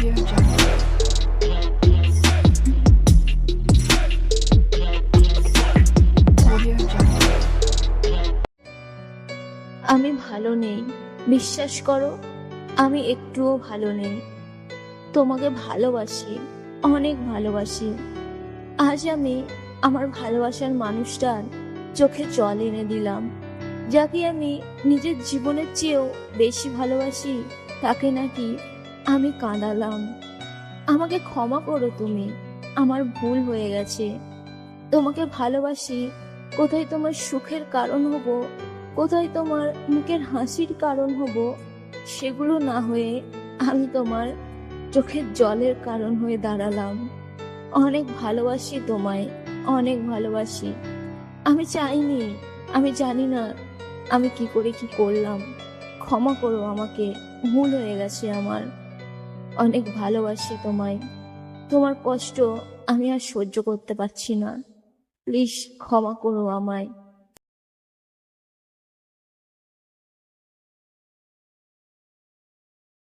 আমি ভালো নেই, বিশ্বাস করো, আমি একটুও ভালো নেই। তোমাকে ভালোবাসি, অনেক ভালোবাসি। আজ আমি আমার ভালোবাসার মানুষটার চোখে জল এনে দিলাম। যাকে আমি নিজের জীবনের চেয়েও বেশি ভালোবাসি, তাকে নাকি আমি কাঁদালাম। আমাকে ক্ষমা করো তুমি, আমার ভুল হয়ে গেছে। তোমাকে ভালোবাসি, কোথায় তোমার সুখের কারণ হব, কোথায় তোমার মুখের হাসির কারণ হব, সেগুলো না হয়ে আমি তোমার চোখের জলের কারণ হয়ে দাঁড়ালাম। অনেক ভালোবাসি তোমায়, অনেক ভালোবাসি। আমি চাইনি, আমি জানি না, আমি কি করে কি করলাম। ক্ষমা করো আমাকে, ভুল হয়ে গেছে আমার। অনেক ভালোবাসি তোমায়। তোমার কষ্ট আমি আর সহ্য করতে পারছি না। প্লিজ ক্ষমা করো আমায়।